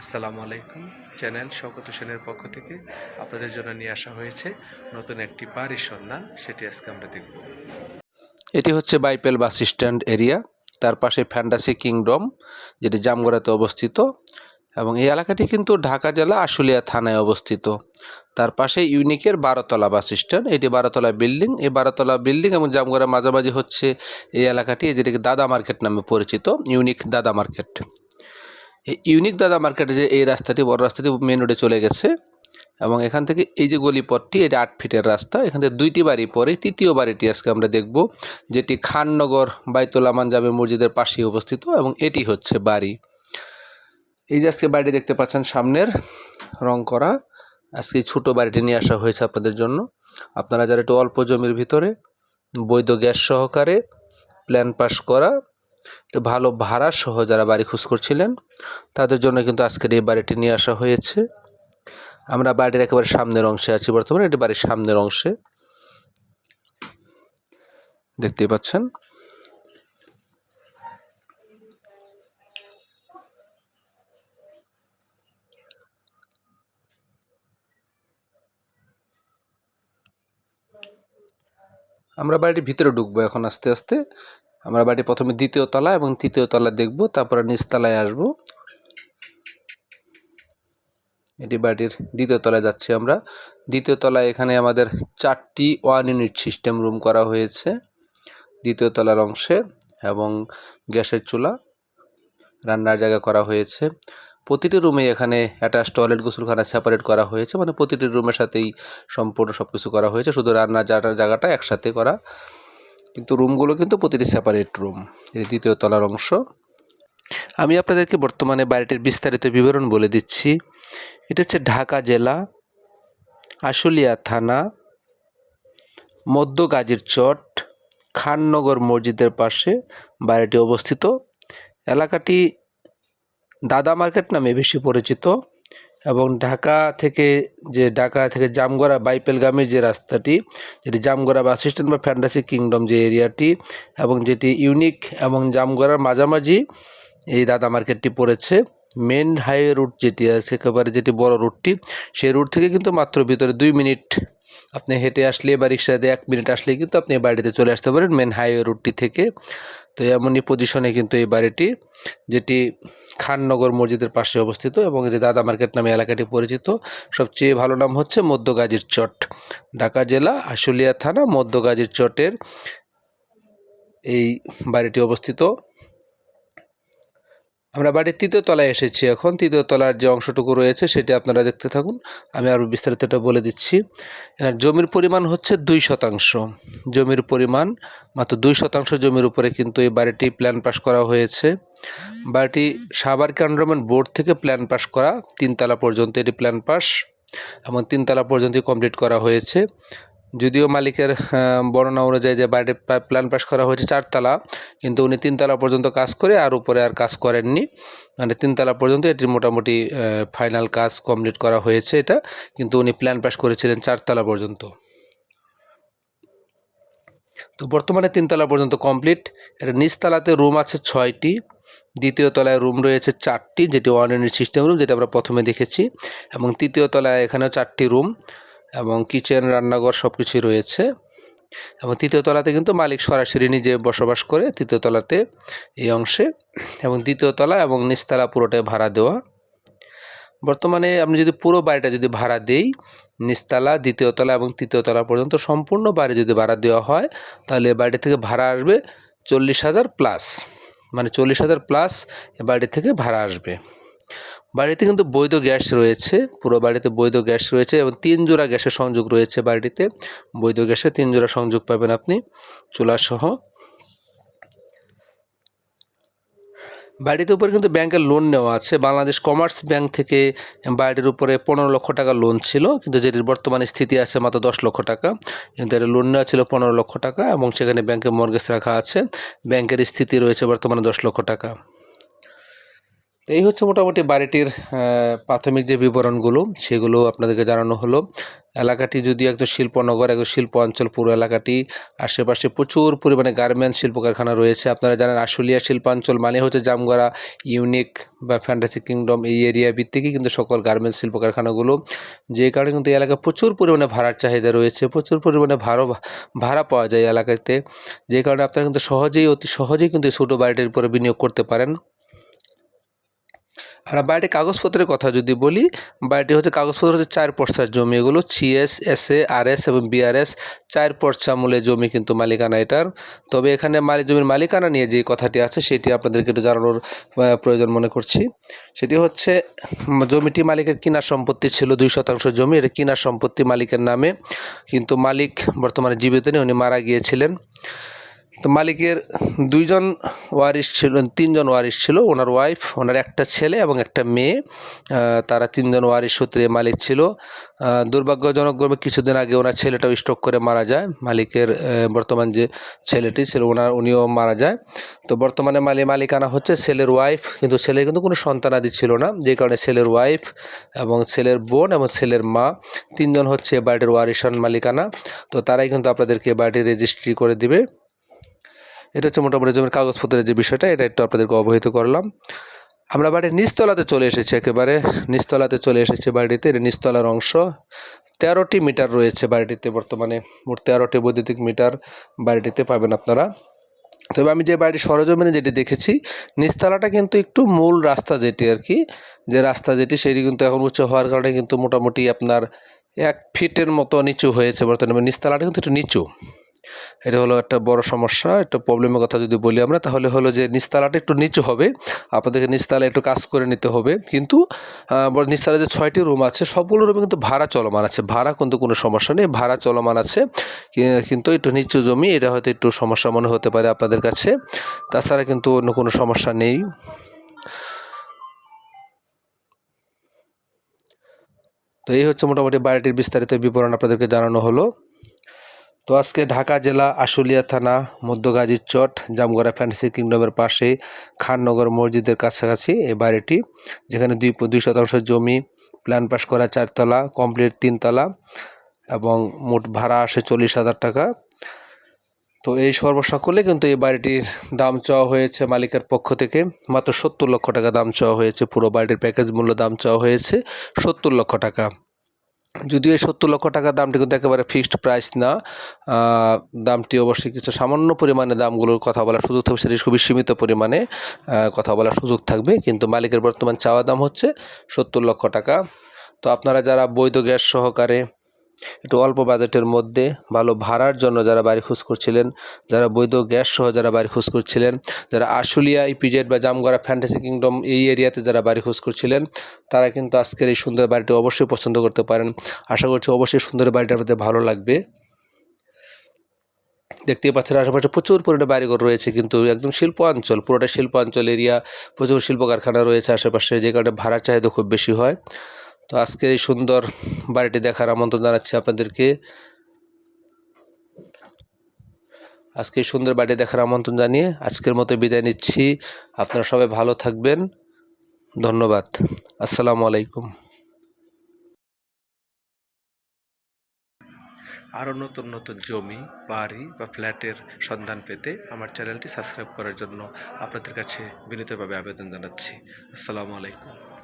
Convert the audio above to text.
আসসালামু আলাইকুম চ্যানেল শওকত হোসেনের পক্ষ থেকে আপনাদের জন্য নিয়ে আসা হয়েছে নতুন একটি বাড়ির সন্ধান, সেটি আজকে আমরা দেখব। এটি হচ্ছে বাইপেল বাস স্ট্যান্ড এরিয়া, তার পাশে ফ্যান্টাসি কিংডম, যেটি জামগড়াতে অবস্থিত, এবং এই এলাকাটি কিন্তু ঢাকা জেলা আশুলিয়া থানায় অবস্থিত। তার পাশে ইউনিকের বারোতলা বাস স্ট্যান্ড, এটি বারোতলা বিল্ডিং। এই বারোতলা বিল্ডিং এবং জামগড়া মাঝামাঝি হচ্ছে এই এলাকাটি, যেটিকে দাদা মার্কেট নামে পরিচিত, ইউনিক দাদা মার্কেট। এই ইউনিক দাদা মার্কেটে যে এই রাস্তাটি, বড় রাস্তাটি মেন রোডে চলে গেছে এবং এখান থেকে এই যে গলিপথটি, এটা আট ফিটের রাস্তা। এখান থেকে দুইটি বাড়ি পরে তৃতীয় বাড়িটি আজকে আমরা দেখব, যেটি খাননগর বাইতুল আমান জামে মসজিদের পাশেই অবস্থিত এবং এটি হচ্ছে বাড়ি। এই যে আজকে বাড়িটি দেখতে পাচ্ছেন, সামনের রং করা। আজকে ছোটো বাড়িটি নিয়ে আসা হয়েছে আপনাদের জন্য। আপনারা যারা একটু অল্প জমির ভিতরে বৈধ গ্যাস সহকারে প্ল্যান পাস করা একটু ভালো ভাড়া সহ যারা বাড়ি খোঁজ করছিলেন, তাদের জন্য কিন্তু আজকের এই বাড়িটি নিয়ে আসা হয়েছে। আমরা বাড়ির একেবারে সামনের অংশে আছি বর্তমানে, এটি বাড়ির সামনের অংশে। দেখতেই পাচ্ছেন। আমরা বাড়িটির ভিতরে ঢুকবো এখন আস্তে আস্তে। আমরা বাড়ি প্রথমে দ্বিতীয় তলা এবং তৃতীয় তলা দেখব, তারপরে নিচতলায় আসব। এটি বাড়ির দ্বিতীয় তলায় যাচ্ছি আমরা। দ্বিতীয় তলায় এখানে আমাদের চারটি ওয়ান ইউনিট সিস্টেম রুম করা হয়েছে, দ্বিতীয় তলার অংশে এবং গ্যাসের চুলা রান্নার জায়গা করা হয়েছে। প্রতিটি রুমে এখানে অ্যাটাচ টয়লেট, গোসলখানা সেপারেট করা হয়েছে মানে প্রতিটি রুমের সাথেই সম্পূর্ণ সব কিছু করা হয়েছে, শুধু রান্নার জায়গাটা জায়গাটা একসাথে করা। কিন্তু রুমগুলো কিন্তু প্রতিটি সেপারেট রুম এই দ্বিতীয় তলার অংশ। আমি আপনাদেরকে বর্তমানে বাড়িটির বিস্তারিত বিবরণ বলে দিচ্ছি। এটা হচ্ছে ঢাকা জেলা, আশুলিয়া থানা, মধ্য গাজীর চট, খাননগর মসজিদের পাশে বাড়িটি অবস্থিত। এলাকাটি দাদা মার্কেট নামে বেশি পরিচিত। এবং ঢাকা থেকে যে ঢাকা থেকে জামগড়া বাইপেলগামী যে রাস্তাটি, যেটি জামগড়া বাস স্ট্যান্ড বা ফ্যান্টাসি কিংডম যে এরিয়াটি, এবং যেটি ইউনিক এবং জামগড়ার মাঝামাঝি এই দাদা মার্কেটটি পড়েছে, মেন হাইওয়ে রুট যেটি আছে, একেবারে যেটি বড় রুটটি, সেই রুট থেকে কিন্তু মাত্র ভিতরে দুই মিনিট। আপনি হেঁটে আসলে বা রিক্সা দিয়ে এক মিনিট আসলে কিন্তু আপনি বাড়িতে চলে আসতে পারেন মেন হাইওয়ে রুটটি থেকে। তো এমনই পজিশনে কিন্তু এই বাড়িটি, যেটি খাননগর মসজিদের পাশে অবস্থিত এবং এটি দাদা মার্কেট নামে এলাকাটি পরিচিত। সবচেয়ে ভালো নাম হচ্ছে মধ্যগাজীর চট। ঢাকা জেলা আশুলিয়া থানা মধ্যগাজীর চটের এই বাড়িটি অবস্থিত। আমরা বাড়ির তৃতীয় তলায় এসেছি এখন। তৃতীয় তলার যে অংশটুকু রয়েছে সেটি আপনারা দেখতে থাকুন। আমি আরও বিস্তারিতটা বলে দিচ্ছি। জমির পরিমাণ হচ্ছে দুই শতাংশ। জমির পরিমাণ মাত্র দুই শতাংশ জমির উপরে কিন্তু এই বাড়িটি প্ল্যান পাস করা হয়েছে। বাড়িটি সাবার ক্যান্টনমেন্ট বোর্ড থেকে প্ল্যান পাস করা। তিনতলা পর্যন্ত এটি প্ল্যান পাস এবং তিনতলা পর্যন্ত কমপ্লিট করা হয়েছে। যদিও মালিকের বর্ণনা অনুযায়ী যে বাড়ির প্ল্যান পাস করা হয়েছে চারতলা, কিন্তু উনি তিনতলা পর্যন্ত কাজ করে আর উপরে আর কাজ করেননি। মানে তিনতলা পর্যন্ত এটির মোটামুটি ফাইনাল কাজ কমপ্লিট করা হয়েছে এটা, কিন্তু উনি প্ল্যান পাস করেছিলেন চারতলা পর্যন্ত। তো বর্তমানে তিনতলা পর্যন্ত কমপ্লিট এর নিচতলাতে রুম আছে ছয়টি, দ্বিতীয় তলায় রুম রয়েছে চারটি, যেটি ওয়ান ইউনিট সিস্টেম রুম যেটা আমরা প্রথমে দেখেছি, এবং তৃতীয় তলায় এখানেও চারটি রুম এবং কিচেন রান্নাঘর সব কিছুই রয়েছে। এবং তৃতীয় তলাতে কিন্তু মালিক সরাসরি নিজে বসবাস করে তৃতীয় তলাতে এই অংশে। এবং দ্বিতীয় তলা এবং নিচতলা পুরোটাই ভাড়া দেওয়া। বর্তমানে আপনি যদি পুরো বাড়িটা যদি ভাড়া দেই নিচতলা দ্বিতীয় তলা এবং তৃতীয় তলা পর্যন্ত সম্পূর্ণ বাড়ি যদি ভাড়া দেওয়া হয়, তাহলে বাড়ি থেকে ভাড়া আসবে চল্লিশ হাজার প্লাস মানে চল্লিশ হাজার প্লাস এ বাড়ি থেকে ভাড়া আসবে। বাড়িতে কিন্তু বৈধ গ্যাস রয়েছে, পুরো বাড়িতে বৈধ গ্যাস রয়েছে এবং তিন জোড়া গ্যাসের সংযোগ রয়েছে বাড়িতে। বৈধ গ্যাসে তিন জোড়া সংযোগ পাবেন আপনি, চুলাসহ। বাড়ির উপরে কিন্তু ব্যাংকের লোন নেওয়া আছে। বাংলাদেশ কমার্স ব্যাংক থেকে বাড়ির উপরে পনেরো লক্ষ টাকা লোন ছিল, কিন্তু যেটির বর্তমানে স্থিতি আছে মাত্র দশ লক্ষ টাকা। কিন্তু এর লোন নেওয়া ছিল পনেরো লক্ষ টাকা এবং সেখানে ব্যাংকে মর্গেজ রাখা আছে। ব্যাংকের স্থিতি রয়েছে বর্তমানে দশ লক্ষ টাকা। তো এই হচ্ছে মোটামুটি বাড়িটির প্রাথমিক যে বিবরণগুলো, সেগুলো আপনাদেরকে জানানো হলো। এলাকাটি যদি একদম শিল্পনগর, একদম শিল্প অঞ্চল পুরো এলাকাটি, আশেপাশে প্রচুর পরিমাণে গার্মেন্টস শিল্প কারখানা রয়েছে। আপনারা জানেন আশুলিয়া শিল্পাঞ্চল মানে হচ্ছে জামগড়া, ইউনিক বা ফ্যান্টাসি কিংডম এই এরিয়া ভিত্তিকই কিন্তু সকল গার্মেন্টস শিল্প কারখানাগুলো যে কারণে কিন্তু এই এলাকায় প্রচুর পরিমাণে ভাড়ার চাহিদা রয়েছে, প্রচুর পরিমাণে ভাড়া ভাড়া পাওয়া যায় এলাকাতে। যে কারণে আপনারা কিন্তু সহজেই, অতি সহজেই কিন্তু ছোটো বাড়িটির উপরে বিনিয়োগ করতে পারেন। আর বাড়িটির কাগজপত্রের কথা যদি বলি, বাড়িটি হচ্ছে কাগজপত্র হচ্ছে চার পর্চার জমি। এগুলো CS S A R S এবং বিআরএস। চার পর্চা মূলে জমি কিন্তু মালিকানা এটার। তবে এখানে মালিক জমির মালিকানা নিয়ে যে কথাটি আছে, সেটি আপনাদেরকে একটু জানানোর প্রয়োজন মনে করছি। সেটি হচ্ছে জমিটি মালিকের কিনা সম্পত্তি ছিল দুই শতাংশ জমি। এটা কিনা সম্পত্তি মালিকের নামে। কিন্তু মালিক বর্তমানে জীবিত নেই, উনি মারা গিয়েছিলেন। তো মালিকের দুইজন ওয়ারিশ ছিল, তিনজন ওয়ারিশ ছিল। ওনার ওয়াইফ ওনার একটা ছেলে এবং একটা মেয়ে। তারা তিনজন ওয়ারিশ সূত্রে মালিক ছিল। দুর্ভাগ্যজনকভাবে কিছুদিন আগে ওনার ছেলেটাও স্ট্রোক করে মারা যায়। মালিকের বর্তমান যে ছেলেটি ছিল, ওনার, উনিও মারা যায়। তো বর্তমানে মালি, মালিকানা হচ্ছে ছেলের ওয়াইফ কিন্তু ছেলের কিন্তু কোনো সন্তানাদি ছিল না। যে কারণে ছেলের ওয়াইফ এবং ছেলের বোন এবং ছেলের মা তিনজন হচ্ছে বাড়িটির ওয়ারিশান মালিকানা। তো তারাই কিন্তু আপনাদেরকে বাড়িটি রেজিস্ট্রি করে দিবে। এটা হচ্ছে মোটামুটি জমির কাগজপত্রের যে বিষয়টা, এটা একটু আপনাদেরকে অবহিত করলাম। আমরা বাড়ির নিচতলাতে চলে এসেছি একেবারে। নিচতলাতে চলে এসেছি বাড়িটিতে এটা নিচতলার অংশ। তেরোটি মিটার রয়েছে বাড়িটিতে বর্তমানে। মোট তেরোটি বৈদ্যুতিক মিটার বাড়িটিতে পাবেন আপনারা। তবে আমি যে বাড়ির সরজমিনে যেটি দেখেছি, নিচতলাটা কিন্তু একটু মূল রাস্তা যেটি আর কি, যে রাস্তা যেটি, সেটি কিন্তু এখন উচ্চ হওয়ার কারণে কিন্তু মোটামুটি আপনার এক ফিটের মতো নিচু হয়েছে বর্তমানে। নিচতলাটা কিন্তু একটু নিচু। এটা হলো একটা বড় সমস্যা, একটা প্রবলেমের কথা যদি বলি আমরা, তাহলে হলো যে নিচতলাটা একটু নিচু হবে, আপনাদেরকে নিচতলা একটু কাজ করে নিতে হবে, কিন্তু নিচতলায় যে ছয়টি রুম আছে, সবগুলো রুমে কিন্তু ভাড়া চলমান আছে, ভাড়া কিন্তু কোনো সমস্যা নেই, ভাড়া চলমান আছে কিন্তু একটু নিচু জমি, এটা হয়তো একটু সমস্যা মনে হতে পারে আপনাদের কাছে, তাছাড়া কিন্তু অন্য কোনো সমস্যা নেই। তো এই হচ্ছে মোটামুটি বাড়িটির বিস্তারিত বিবরণ আপনাদেরকে জানানো হলো। তো আজকে ঢাকা জেলা আশুলিয়া থানা মধ্যগাজীর চট, জামগড়া ফ্যান্টাসি কিংডমের পাশে খাননগর মসজিদের কাছাকাছি এই বাড়িটি, যেখানে দুই দুই শতাংশ জমি প্ল্যান পাস করা চারতলা কমপ্লিট তিনতলা এবং মোট ভাড়া আসে চল্লিশ হাজার টাকা। তো এই সর্বসকলে কিন্তু এই বাড়িটির দাম চাওয়া হয়েছে মালিকের পক্ষ থেকে, মাত্র সত্তর লক্ষ টাকা দাম চাওয়া হয়েছে, পুরো বাড়িটির প্যাকেজ মূল্য দাম চাওয়া হয়েছে সত্তর লক্ষ টাকা। যদিও এই সত্তর লক্ষ টাকার দামটি কিন্তু একেবারে ফিক্সড প্রাইস না দামটি অবশ্যই কিছু সামান্য পরিমাণে দামগুলোর কথা বলার সুযোগ থাকবে, সেটি খুবই সীমিত পরিমাণে কথা বলার সুযোগ থাকবে, কিন্তু মালিকের বর্তমান চাওয়া দাম হচ্ছে সত্তর লক্ষ টাকা। তো আপনারা যারা বৈধ গ্যাস সহকারে একটু অল্প বাজেটের মধ্যে ভালো ভাড়ার জন্য যারা বাড়ি খোঁজ করছিলেন, যারা বৈধ গ্যাস সহ যারা বাড়ি খোঁজ করছিলেন, যারা আশুলিয়া ইপিজেড বা জামগড়া ফ্যান্টাসি কিংডম এই এরিয়াতে যারা বাড়ি খোঁজ করছিলেন, তারা কিন্তু আজকের এই সুন্দর বাড়িটি অবশ্যই পছন্দ করতে পারেন। আশা করছি অবশ্যই সুন্দর বাড়িটা আপনাদের ভালো লাগবে। দেখতেই পাচ্ছেন আশেপাশে প্রচুর পরিমাণে বাড়িঘর রয়েছে কিন্তু একদম শিল্প অঞ্চল পুরোটা শিল্প অঞ্চল এরিয়া, প্রচুর শিল্প কারখানা রয়েছে আশেপাশে, যে কারণে ভাড়ার চাহিদা খুব বেশি হয়। তো আজকের এই সুন্দর বাড়িটি দেখার আমন্ত্রণ জানাচ্ছি আপনাদেরকে। আজকে সুন্দর বাড়িটি দেখার আমন্ত্রণ জানিয়ে আজকের মতো বিদায় নিচ্ছি। আপনারা সবাই ভালো থাকবেন। ধন্যবাদ। আসসালামু আলাইকুম। আরও নতুন নতুন জমি, বাড়ি বা ফ্ল্যাটের সন্ধান পেতে আমার চ্যানেলটি সাবস্ক্রাইব করার জন্য আপনাদের কাছে বিনীতভাবে আবেদন জানাচ্ছি। আসসালামু আলাইকুম।